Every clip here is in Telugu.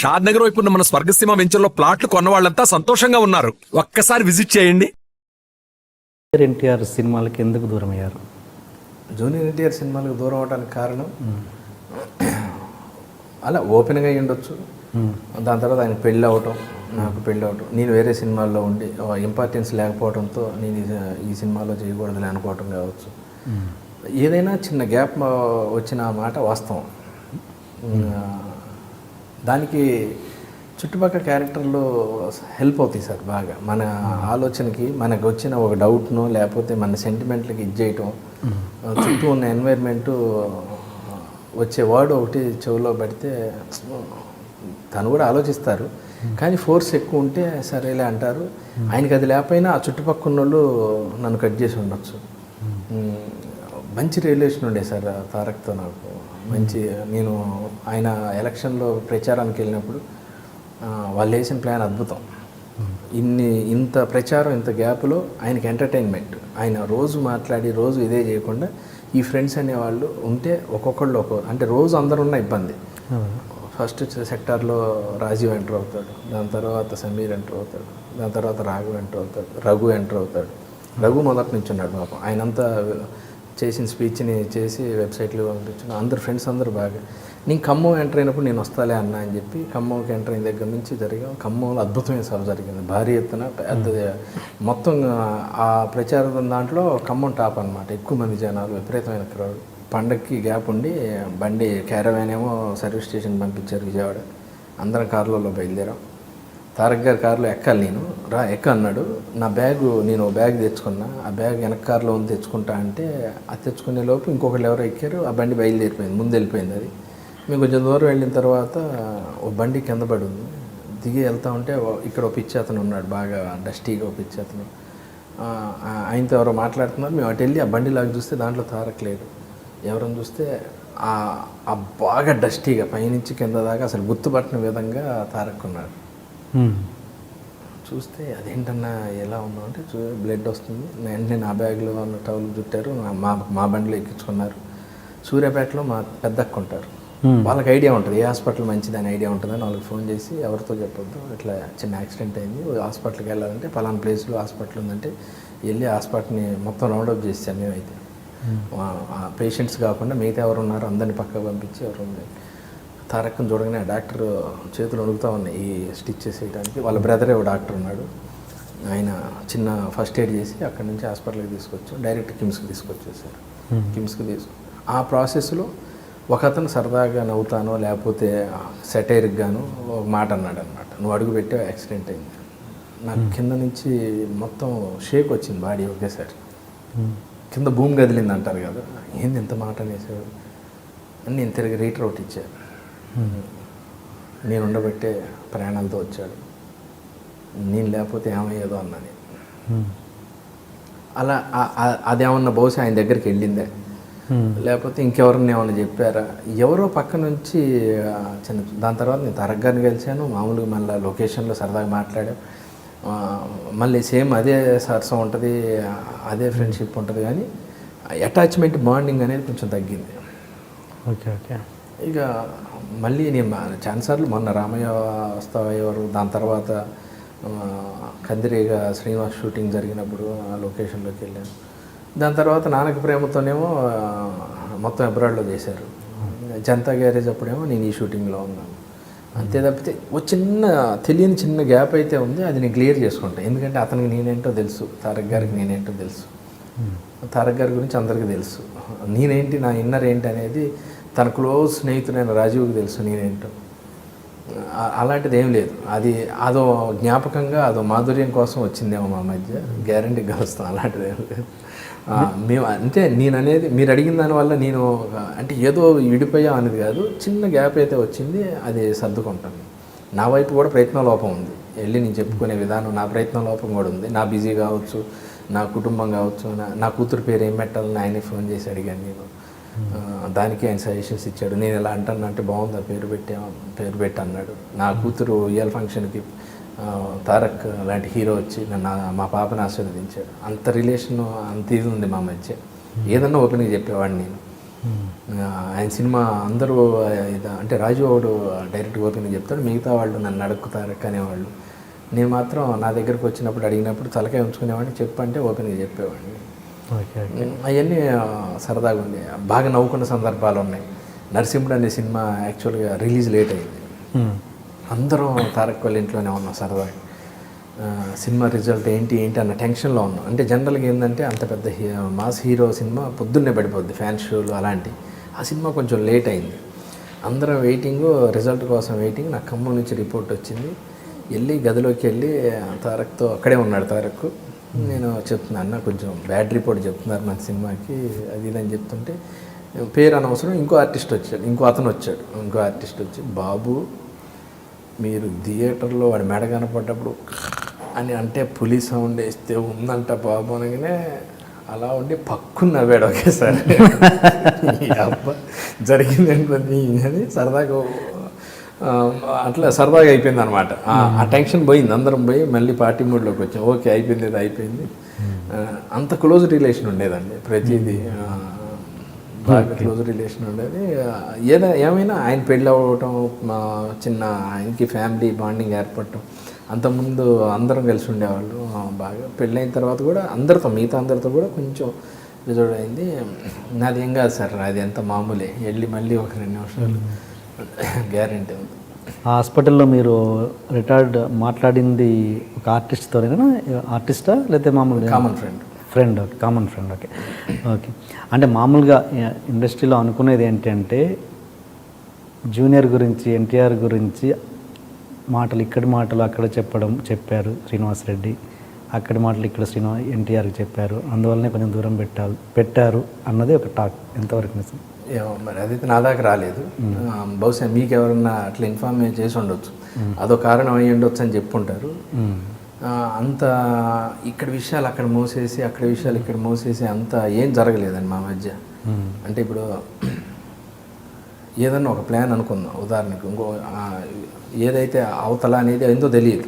షాద్ నగర్ వైపు ఉన్న మన స్వర్గసీమ వెంచర్లో ప్లాట్లు కొన్న వాళ్ళంతా సంతోషంగా ఉన్నారు. ఒక్కసారి విజిట్ చేయండి. ఎన్టీఆర్ సినిమాలకి ఎందుకు దూరం అయ్యారు జూనియర్ ఎన్టీఆర్ సినిమాలకు దూరం అవడానికి కారణం అలా ఓపెన్గా ఉండొచ్చు. దాని తర్వాత ఆయన పెళ్ళి అవటం నాకు పెళ్ళి అవటం నేను వేరే సినిమాల్లో ఉండి ఇంపార్టెన్స్ లేకపోవడంతో నేను ఈ- ఈ సినిమాలో చేయకూడదని అనుకోవటం కావచ్చు. ఏదైనా చిన్న గ్యాప్ వచ్చిన మాట వాస్తవం. దానికి చుట్టుపక్కల క్యారెక్టర్లు హెల్ప్ అవుతాయి సార్ బాగా. మన ఆలోచనకి మనకు వచ్చిన ఒక డౌట్ను లేకపోతే మన సెంటిమెంట్లకి ఇది చేయటం చుట్టూ ఉన్న ఎన్వైర్న్మెంటు వచ్చే వర్డ్ ఒకటి చెవిలో పడితే తను కూడా ఆలోచిస్తారు. కానీ ఫోర్స్ ఎక్కువ ఉంటే సరేలే అంటారు. ఆయనకి అది లేకపోయినా ఆ చుట్టుపక్కల వాళ్ళు నన్ను కట్ చేసి ఉండొచ్చు. మంచి రిలేషన్ ఉండే సార్ ఆ తారక్తో నాకు. మంచి నేను ఆయన ఎలక్షన్లో ప్రచారానికి వెళ్ళినప్పుడు వాళ్ళు వేసిన ప్లాన్ అద్భుతం. ఇన్ని ఇంత ప్రచారం ఇంత గ్యాప్లో ఆయనకి ఎంటర్టైన్మెంట్. ఆయన రోజు మాట్లాడి రోజు ఇదే చేయకుండా ఈ ఫ్రెండ్స్ అనేవాళ్ళు ఉంటే ఒక్కొక్కళ్ళు ఒక్కొక్క అంటే రోజు అందరు ఉన్న ఇబ్బంది. ఫస్ట్ సెక్టార్లో రాజీవ్ ఎంటర్ అవుతాడు దాని తర్వాత సమీర్ ఎంటర్ అవుతాడు దాని తర్వాత రాఘవ్ ఎంటర్ అవుతాడు రఘు ఎంటర్ అవుతాడు. రఘు మొదటి నుంచి ఉన్నాడు పాపం. ఆయనంతా చేసిన స్పీచ్ని చేసి వెబ్సైట్లో పంపించిన అందరు ఫ్రెండ్స్ అందరూ బాగా నేను ఖమ్మం ఎంటర్ అయినప్పుడు నేను వస్తాలే అన్నా అని చెప్పి ఖమ్మంకి ఎంటర్ అయిన దగ్గర నుంచి జరిగాం. ఖమ్మంలో అద్భుతమైన సభ జరిగింది. భారీ ఎత్తున పెద్ద మొత్తం ఆ ప్రచారం దాంట్లో ఖమ్మం టాప్ అనమాట ఎక్కువ మంది జనాలు విపరీతమైన క్రౌడ్. పండక్కి గ్యాప్ ఉండి బండి క్యారవాన్ ఏమో సర్వీస్ స్టేషన్ పంపించారు విజయవాడ. అందరం కార్లలో బయలుదేరాం. తారక్ గారి కారులో ఎక్కాలి నేను. రా ఎక్క అన్నాడు. నా బ్యాగ్ నేను ఓ బ్యాగ్ తెచ్చుకున్నా. ఆ బ్యాగ్ వెనక కారులో ఉంది తెచ్చుకుంటా అంటే అది తెచ్చుకునే లోపు ఇంకొకళ్ళు ఎవరో ఎక్కారు. ఆ బండి బయలుదేరిపోయింది ముందు వెళ్ళిపోయింది అది. మేము కొంచెం దూరం వెళ్ళిన తర్వాత ఓ బండి కింద పడి ఉంది. దిగి వెళ్తా ఉంటే ఇక్కడ ఒక పిచ్చి అతను ఉన్నాడు బాగా డస్టీగా ఒక పిచ్చి అతను. ఆయనతో ఎవరో మాట్లాడుతున్నారు. మేము అటు వెళ్ళి ఆ బండి లాగా చూస్తే దాంట్లో తారక్ ఎవరని చూస్తే ఆ బాగా డస్టీగా పైనుంచి కింద దాకా అసలు గుర్తుపట్టిన విధంగా తారక్ ఉన్నాడు. చూస్తే అదేంటన్నా ఎలా ఉన్నావు అంటే చూ బ్లడ్ వస్తుంది. వెంటనే నా బ్యాగ్లో ఉన్న టవల్ చుట్టారు మా మా బండిలో ఎక్కించుకున్నారు. సూర్యాపేటలో మా పెద్దక్క ఉంటారు. వాళ్ళకి ఐడియా ఉంటుంది ఏ హాస్పిటల్ మంచిదని ఐడియా ఉంటుందని వాళ్ళకి ఫోన్ చేసి ఎవరితో చెప్పొద్దు ఇట్లా చిన్న యాక్సిడెంట్ అయింది హాస్పిటల్కి వెళ్ళాలంటే పలానా ప్లేస్లో హాస్పిటల్ ఉందంటే వెళ్ళి హాస్పిటల్ని మొత్తం రౌండప్ చేసాం మేమైతే. ఆ పేషెంట్స్ కాకుండా మిగతా ఎవరు ఉన్నారో అందరిని పక్కకు పంపించి ఎవరు ఉంది తారక్ని చూడగానే ఆ డాక్టర్ చేతులు అడుగుతూ ఉన్నాయి ఈ స్టిచ్ చేసేయడానికి వాళ్ళ బ్రదరే ఒక డాక్టర్ ఉన్నాడు. ఆయన చిన్న ఫస్ట్ ఎయిడ్ చేసి అక్కడి నుంచి హాస్పిటల్కి తీసుకొచ్చి డైరెక్ట్ కిమ్స్కి తీసుకొచ్చేసారు కిమ్స్కి తీసుకు ఆ ప్రాసెస్లో ఒక అతను సరదాగా నవ్వుతానో లేకపోతే సెటైర్కి గాను ఒక మాట అన్నాడు అనమాట నువ్వు అడుగు పెట్టే యాక్సిడెంట్ అయింది. నాకు కింద నుంచి మొత్తం షేక్ వచ్చింది బాడీ ఒకేసారి. కింద భూమి కదిలింది అంటారు కదా. ఏంది ఎంత మాట అనేసాడు అని నేను తిరిగి రీటర్ అవుట్ ఇచ్చాను. నేను ఉండబట్టే ప్రయాణాలతో వచ్చాడు. నేను లేకపోతే ఏమయ్యేదో అన్నా నేను అలా అదేమన్నా బహుశా ఆయన దగ్గరికి వెళ్ళిందే. లేకపోతే ఇంకెవరిని ఏమన్నా చెప్పారా? ఎవరో పక్క నుంచి చిన్న దాని తర్వాత నేను తరగ్ గారిని కలిశాను. మామూలుగా మళ్ళీ లొకేషన్లో సరదాగా మాట్లాడాం. మళ్ళీ సేమ్ అదే సరసం ఉంటుంది అదే ఫ్రెండ్షిప్ ఉంటుంది కానీ అటాచ్మెంట్ బాండింగ్ అనేది కొంచెం తగ్గింది. Okay okay. ఇక మళ్ళీ నేను చాలాసార్లు మొన్న రామయ్య వస్తావా ఎవరు దాని తర్వాత కందిరీగా శ్రీనివాస్ షూటింగ్ జరిగినప్పుడు ఆ లొకేషన్లోకి వెళ్ళాను. దాని తర్వాత నాన్నకి ప్రేమతోనేమో మొత్తం అబ్రాడ్లో చేశారు. జనతా గ్యారేజ్ అప్పుడేమో నేను ఈ షూటింగ్లో ఉన్నాను. అంతే తప్పితే ఓ చిన్న తెలియని చిన్న గ్యాప్ అయితే ఉంది అది నేను క్లియర్ చేసుకుంటాను ఎందుకంటే అతనికి నేనేంటో తెలుసు తారక్ గారికి నేనేంటో తెలుసు. తారక్ గారి గురించి అందరికీ తెలుసు. నేనేంటి నా ఇన్నర్ ఏంటి అనేది తన క్లోజ్ స్నేహితుడైన రాజీవ్కి తెలుసు నేనేంటో. అలాంటిది ఏం లేదు. అది అదో జ్ఞాపకంగా అదో మాధుర్యం కోసం వచ్చిందేమో మా మధ్య. గ్యారంటీ కలుస్తాం అలాంటిది ఏం లేదు మేము అంటే నేను అనేది మీరు అడిగిన దానివల్ల నేను అంటే ఏదో విడిపోయాం అనేది కాదు. చిన్న గ్యాప్ అయితే వచ్చింది అది సర్దుకుంటాను నా వైపు కూడా ప్రయత్న లోపం ఉంది. వెళ్ళి నేను చెప్పుకునే విధానం నా ప్రయత్న లోపం కూడా ఉంది. నా బిజీ కావచ్చు నా కుటుంబం కావచ్చు నా కూతురు పేరు ఏం పెట్టాలని ఆయనే ఫోన్ చేసి అడిగాను నేను. దానికి ఆయన సజెషన్స్ ఇచ్చాడు. నేను ఇలా అంటాను అంటే బాగుంది పేరు పెట్టా పేరు పెట్టి అన్నాడు. నా కూతురు ఇయల్ ఫంక్షన్కి తారక్ లాంటి హీరో వచ్చి నన్ను మా పాపని ఆశీర్వదించాడు. అంత రిలేషన్ అంత ఇది ఉంది మా మధ్య. ఏదన్నా ఓపెన్గా చెప్పేవాడిని నేను. ఆయన సినిమా అందరూ ఇది- అంటే రాజు వాడు డైరెక్ట్ ఓపెన్ చెప్తాడు మిగతా వాళ్ళు నన్ను అడుగుతారు అనేవాళ్ళు. నేను మాత్రం నా దగ్గరకు వచ్చినప్పుడు అడిగినప్పుడు తలకాయ ఉంచుకునేవాడిని చెప్పంటే ఓపెన్గా చెప్పేవాడిని. అవన్నీ సరదాగా ఉంది బాగా నవ్వుకున్న సందర్భాలు ఉన్నాయి. నరసింహుడు అనే సినిమా యాక్చువల్గా రిలీజ్ లేట్ అయింది. అందరం తారక్ వాళ్ళ ఇంట్లోనే ఉన్నాం సరదాగా. సినిమా రిజల్ట్ ఏంటి ఏంటి అన్న టెన్షన్లో ఉన్నాం. అంటే జనరల్గా ఏంటంటే అంత పెద్ద మాస్ హీరో సినిమా పొద్దున్నే పడిపోద్ది ఫ్యాన్ షోలు అలాంటి. ఆ సినిమా కొంచెం లేట్ అయింది. అందరం వెయిటింగ్ రిజల్ట్ కోసం వెయిటింగ్ నాకు ఖమ్మం నుంచి రిపోర్ట్ వచ్చింది. వెళ్ళి గదిలోకి వెళ్ళి తారక్తో అక్కడే ఉన్నాడు తారక్ నేను చెప్తున్నాను అన్న కొంచెం బ్యాడ్ రిపోర్ట్ చెప్తున్నారు మన సినిమాకి అది ఇదని అని చెప్తుంటే పేరు అనవసరం ఇంకో ఆర్టిస్ట్ వచ్చాడు ఇంకో అతను వచ్చాడు ఇంకో ఆర్టిస్ట్ వచ్చి బాబు మీరు థియేటర్లో వాడి మెడ కనపడ్డప్పుడు అని అంటే పులి సౌండ్ వేస్తే ఉందంట బాబు అనగానే అలా ఉండి పక్కున నవ్వాడు ఒకేసారి. అబ్బా జరిగింది అని సరదాగా అట్లా సరదాగా అయిపోయింది అనమాట ఆ టెన్షన్ పోయింది. అందరం పోయి మళ్ళీ పార్టీ మూడ్లోకి వచ్చాం. ఓకే అయిపోయింది ఇది అయిపోయింది. అంత క్లోజ్ రిలేషన్ ఉండేదండి. ప్రతిదీ బాగా క్లోజ్ రిలేషన్ ఉండేది. ఏదో ఏమైనా ఆయన పెళ్ళి అవ్వటం మా చిన్న ఆయనకి ఫ్యామిలీ బాండింగ్ ఏర్పడటం అంతకుముందు అందరం కలిసి ఉండేవాళ్ళు. బాగా పెళ్ళైన తర్వాత కూడా అందరితో మిగతా అందరితో కూడా కొంచెం రిజర్వ్ అయింది. నాది ఏం కాదు సార్ అది ఎంత మామూలే. వెళ్ళి మళ్ళీ ఒక రెండు నిమిషాలు గ్యారంటీ ఉంది. ఆ హాస్పిటల్లో మీరు రిటైర్డ్ మాట్లాడింది ఒక ఆర్టిస్ట్తోనేనా ఆర్టిస్టా లేకపోతే మామూలుగా? Common friend. Friend okay. Common friend okay. Okay. అంటే మామూలుగా ఇండస్ట్రీలో అనుకునేది ఏంటంటే జూనియర్ గురించి ఎన్టీఆర్ గురించి మాటలు ఇక్కడి మాటలు అక్కడ చెప్పడం చెప్పారు శ్రీనివాస్ రెడ్డి. అక్కడి మాటలు ఇక్కడ శ్రీనివా ఎన్టీఆర్కి చెప్పారు. అందువల్లనే కొంచెం దూరం పెట్టారు పెట్టారు అన్నది ఒక టాక్. ఎంతవరకు నిజం? మరి అదైతే నా దాకా రాలేదు. బహుశా మీకు ఎవరన్నా అట్లా ఇన్ఫార్మ్ చేసి ఉండొచ్చు. అదో కారణం అయ్యి ఉండొచ్చు అని చెప్పుంటారు. అంత ఇక్కడ విషయాలు అక్కడ మోసేసి అక్కడ విషయాలు ఇక్కడ మోసేసి అంత ఏం జరగలేదండి మా మధ్య. అంటే ఇప్పుడు ఏదన్నా ఒక ప్లాన్ అనుకుందాం. ఉదాహరణకు ఇంకో ఏదైతే అవతల అనేది ఏందో తెలియదు.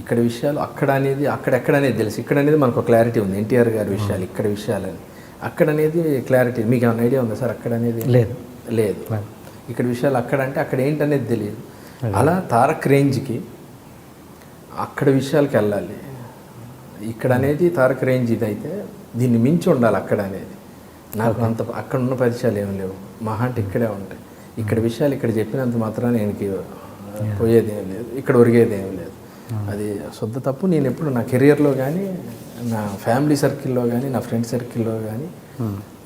ఇక్కడ విషయాలు అక్కడ అనేది అక్కడెక్కడ అనేది తెలుసు. ఇక్కడ అనేది మనకు క్లారిటీ ఉంది. ఎన్టీఆర్ గారి విషయాలు ఇక్కడ విషయాలని. అక్కడ అనేది క్లారిటీ మీకు ఏమైనా ఐడియా ఉందా సార్ అక్కడ అనేది లేదు. లేదు. ఇక్కడ విషయాలు అక్కడ అంటే అక్కడ ఏంటనేది తెలియదు. అలా తారక్ రేంజ్కి అక్కడ విషయాలకి వెళ్ళాలి. ఇక్కడ అనేది తారక రేంజ్ ఇదైతే దీన్ని మించి ఉండాలి అక్కడ అనేది నాకు అంత అక్కడ ఉన్న పరిచయాలు ఏమి లేవు. మహా అంటే ఇక్కడే ఉంటాయి. ఇక్కడ విషయాలు ఇక్కడ చెప్పినంత మాత్రాన నేను పోయేది ఏం లేదు. ఇక్కడ ఒరిగేది ఏం లేదు. అది శుద్ధ తప్పు. నేను ఎప్పుడు నా కెరియర్లో కానీ నా ఫ్యామిలీ సర్కిల్లో కానీ నా ఫ్రెండ్ సర్కిల్లో కానీ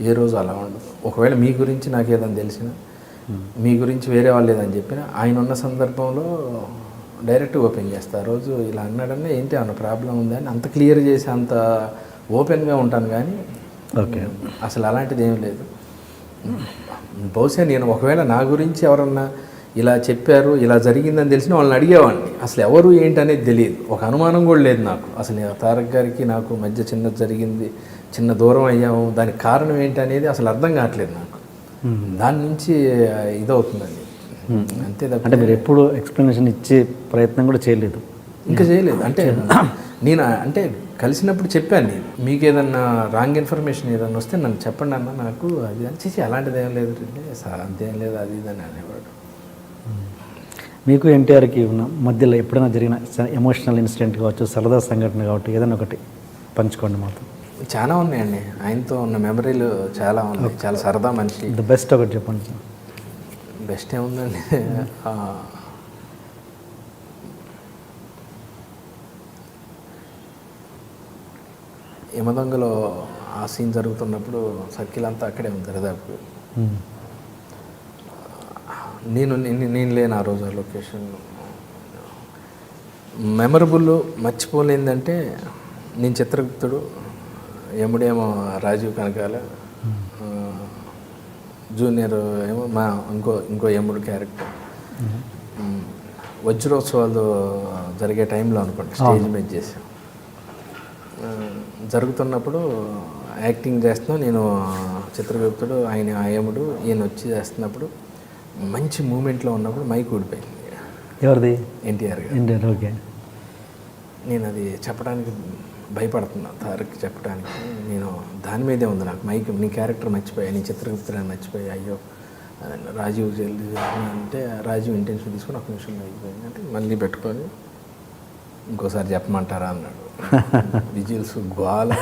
ఏ రోజు అలా ఉండదు. ఒకవేళ మీ గురించి నాకు ఏదైనా తెలిసినా మీ గురించి వేరే వాళ్ళు ఏదని చెప్పినా ఆయన ఉన్న సందర్భంలో డైరెక్ట్ ఓపెన్ చేస్తా. రోజు ఇలా అన్నాడన్నా ఏంటి అన్న ప్రాబ్లం ఉందని అంత క్లియర్ చేసి అంత ఓపెన్గా ఉంటాను కానీ ఓకే. అసలు అలాంటిది ఏం లేదు. బహుశా నేను ఒకవేళ నా గురించి ఎవరన్నా ఇలా చెప్పారు ఇలా జరిగిందని తెలిసిన వాళ్ళని అడిగేవాడిని. అసలు ఎవరు ఏంటి అనేది తెలియదు. ఒక అనుమానం కూడా లేదు నాకు. అసలు నేను తారక్ గారికి నాకు మధ్య చిన్న జరిగింది చిన్న దూరం అయ్యాము దానికి కారణం ఏంటి అనేది అసలు అర్థం కావట్లేదు నాకు. దాని నుంచి ఇదవుతుందండి. అంతే తప్ప అంటే మీరు ఎప్పుడు ఎక్స్ప్లెనేషన్ ఇచ్చే ప్రయత్నం కూడా చేయలేదు. ఇంకా చేయలేదు. అంటే నేను అంటే కలిసినప్పుడు చెప్పాను నేను. మీకు ఏదన్నా రాంగ్ ఇన్ఫర్మేషన్ ఏదన్నా వస్తే నన్ను చెప్పండి అన్న నాకు అది అని చేసి అలాంటిది ఏం లేదు అంతేం లేదు అది ఇది అని అనేవాడు. మీకు ఎన్టీఆర్కి ఉన్న మధ్యలో ఎప్పుడైనా జరిగిన ఎమోషనల్ ఇన్సిడెంట్ కావచ్చు సరదా సంఘటన కావచ్చు ఏదైనా ఒకటి పంచుకోండి మాతో. చాలా ఉన్నాయండి. ఆయనతో ఉన్న మెమరీలు చాలా ఉన్నాయి. చాలా సరదా మనిషి. ద బెస్ట్ ఒకటి చెప్పండి బెస్ట్ ఏముందండి? యమదొంగలో ఆ సీన్ జరుగుతున్నప్పుడు సర్కిల్ అంతా అక్కడే ఉంది దరిదాపు. నేను నేను- నేను లేను ఆ రోజు ఆ లొకేషన్ మెమరబుల్ మర్చిపోలేందంటే నేను చిత్రగుప్తుడు యముడేమో రాజీవ్ కనకాల ఆ, జూనియర్ ఏమో మా ఇంకో ఇంకో యముడు క్యారెక్టర్ మ్, వజ్రోత్సవాలు జరిగే టైంలో అనుకోండి స్టేజ్ మీద చేసాం. జరుగుతున్నప్పుడు యాక్టింగ్ చేస్తున్నాం నేను చిత్రగుప్తుడు ఆయన ఆయముడు ఈయన వచ్చి చేస్తున్నప్పుడు మంచి మూమెంట్లో ఉన్నప్పుడు మైక్ ఊడిపోయింది. ఎవరిది? NTR Indian okay. నేను అది చెప్పడానికి భయపడుతున్నా తారక్ చెప్పడానికి. నేను దాని మీదే ఉంది నాకు మైక్. నీ క్యారెక్టర్ మర్చిపోయా నీ చిత్రగుప్తులని మర్చిపోయా అయ్యో. రాజీవ్ జల్దీ అంటే రాజీవ్ ఇంటెన్షన్ తీసుకొని ఒక నిమిషంలో అయిపోయింది అంటే మళ్ళీ పెట్టుకొని ఇంకోసారి చెప్పమంటారా అన్నాడు. విజిల్స్ గోల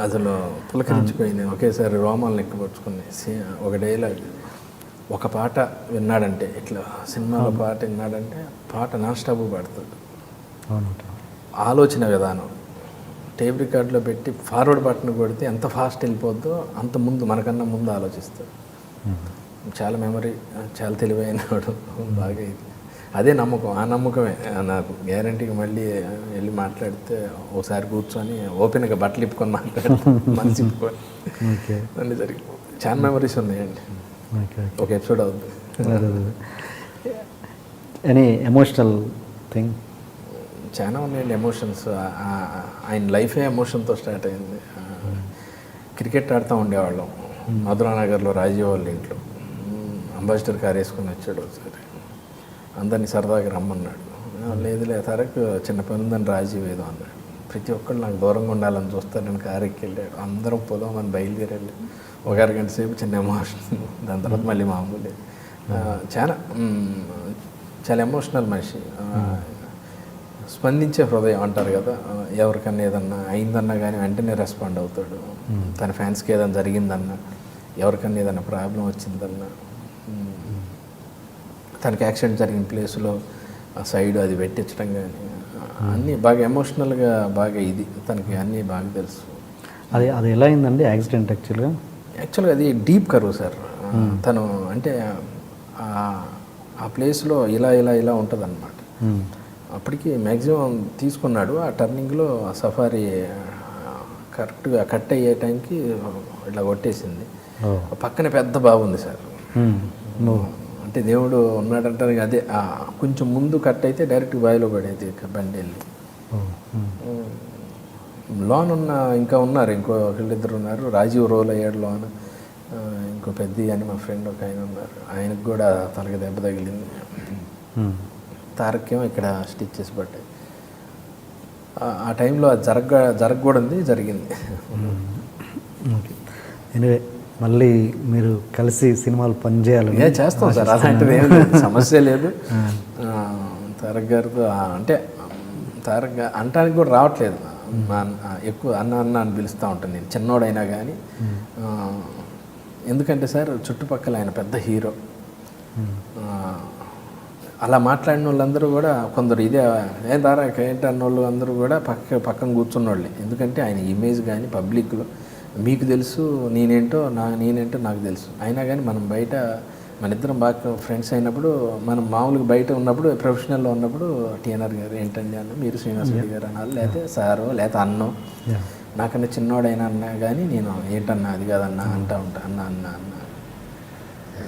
అసలు పులకరించిపోయింది ఒకేసారి రోమాలను ఎక్కబరుచుకుని సే- ఒక డైలాగ్. ఒక పాట విన్నాడంటే ఇట్లా సినిమాలో పాట విన్నాడంటే పాట నాన్ స్టాప్ అవునంట ఆలోచన విధానం టేప్ రికార్డులో పెట్టి ఫార్వర్డ్ బటన్ కొడితే ఎంత ఫాస్ట్ వెళ్ళిపోద్దో అంత ముందు మనకన్నా ముందు ఆలోచిస్తాడు. చాలా మెమరీ చాలా తెలివైన వాడు. బాగా అదే నమ్మకం ఆ నమ్మకమే. నాకు గ్యారంటీగా మళ్ళీ వెళ్ళి మాట్లాడితే ఓసారి కూర్చొని ఓపెన్గా బట్టలు ఇప్పుకొని మాట్లాడితే. మనసు ఇప్పుకొని. ఓకే. అన్నీ జరిగి చాలా మెమరీస్ ఉన్నాయండి. ఒక ఎపిసోడ్ అవుతుంది ఎనీ ఎమోషనల్ థింగ్ చాలా ఉన్నాయండి ఎమోషన్స్ ఆయన లైఫే ఎమోషన్తో స్టార్ట్ అయింది. క్రికెట్ ఆడుతూ ఉండేవాళ్ళం. మధురానగర్లో రాజీవ్ వాళ్ళ ఇంట్లో. అంబాసిడర్ కార్ వేసుకొని వచ్చాడు ఒకసారి. అందరినీ సరదాగా రమ్మన్నాడు. ఆ, లేదులే తరకు చిన్న పని ఉందని రాజీవ్ ఏదో అన్నాడు. ప్రతి ఒక్కళ్ళు నాకు దూరంగా ఉండాలని చూస్తారని కారు ఎక్కి వెళ్ళాడు. అందరం పొలం అని బయలుదేరాడు ఒక అరగంట సేపు చిన్న ఎమోషన్ దాని తర్వాత మళ్ళీ మామూలే. చాలా చాలా ఎమోషనల్ మనిషి. స్పందించే హృదయం అంటారు కదా. ఎవరికన్నా ఏదన్నా అయిందన్నా కానీ వెంటనే రెస్పాండ్ అవుతాడు. తన ఫ్యాన్స్కి ఏదైనా జరిగిందన్నా ఎవరికన్నా ఏదైనా ప్రాబ్లం వచ్చిందన్నా తనకి యాక్సిడెంట్ జరిగిన ప్లేస్లో ఆ సైడ్ అది పెట్టించడం కానీ అన్నీ బాగా ఎమోషనల్గా బాగా ఇది తనకి అన్నీ బాగా తెలుసు. అది అది ఎలా అయిందండి యాక్సిడెంట్ యాక్చువల్గా? యాక్చువల్గా అది డీప్ కరువు సార్. తను అంటే ఆ- ప్లేస్లో ఇలా ఇలా ఇలా ఉంటుంది అప్పటికి మ్యాక్సిమం తీసుకున్నాడు. ఆ టర్నింగ్లో సఫారీ కరెక్ట్గా కట్ అయ్యే టైంకి ఇట్లా కొట్టేసింది. పక్కన పెద్ద బాబు ఉంది సార్ అంటే దేవుడు ఉన్నాడంటారు అదే కొంచెం ముందు కట్ అయితే డైరెక్ట్ బావిలో పడేది బండి వెళ్ళి లోన్ ఉన్న ఇంకా ఉన్నారు ఇంకో ఒకళ్ళిద్దరు ఉన్నారు రాజీవ్ రోల్ అయ్యాడు లోన్. ఇంకో పెద్ద అని మా ఫ్రెండ్ ఒక ఆయన ఉన్నారు. ఆయనకు కూడా తనకి దెబ్బ తగిలింది. తారక్కేమో ఇక్కడ స్టిచ్చెస్ పట్టాయి ఆ- ఆ టైంలో అది జరగ జరగకూడదు జరిగింది. ఓకే. ఎనివే మళ్ళీ మీరు కలిసి సినిమాలు పనిచేయాలని ఏ చేస్తాం సార్. అలాంటిది ఏం లేదు. సమస్య లేదు. తారక్ గారితో అంటే తారక్గా అంటానికి కూడా రావట్లేదు. ఎక్కువ అన్న అన్న అని పిలుస్తూ ఉంటాను నేను. చిన్నోడైనా కానీ ఎందుకంటే సార్ చుట్టుపక్కల ఆయన పెద్ద హీరో. అలా మాట్లాడిన వాళ్ళందరూ కూడా కొందరు ఇదే ఏ తారక్ ఏంటి? అన్న వాళ్ళు అందరూ కూడా పక్క పక్కన కూర్చున్న వాళ్ళే ఎందుకంటే ఆయన ఇమేజ్ కానీ పబ్లిక్లో మీకు తెలుసు నేనేంటో నా నేనేంటో నాకు తెలుసు. అయినా కానీ మనం బయట మన ఇద్దరం బాగా ఫ్రెండ్స్ అయినప్పుడు మనం మామూలుగా బయట ఉన్నప్పుడు ప్రొఫెషనల్లో ఉన్నప్పుడు టీఎన్ఆర్ గారు ఏంటండి అన్న మీరు శ్రీనివాస్ రెడ్డి గారు అన్నారు లేకపోతే సారో లేకపోతే అన్నో. నాకన్నా చిన్నోడైనా అన్నా కానీ నేను ఏంటన్నా అది కాదన్నా అంటా ఉంటా అన్న అన్న అన్న.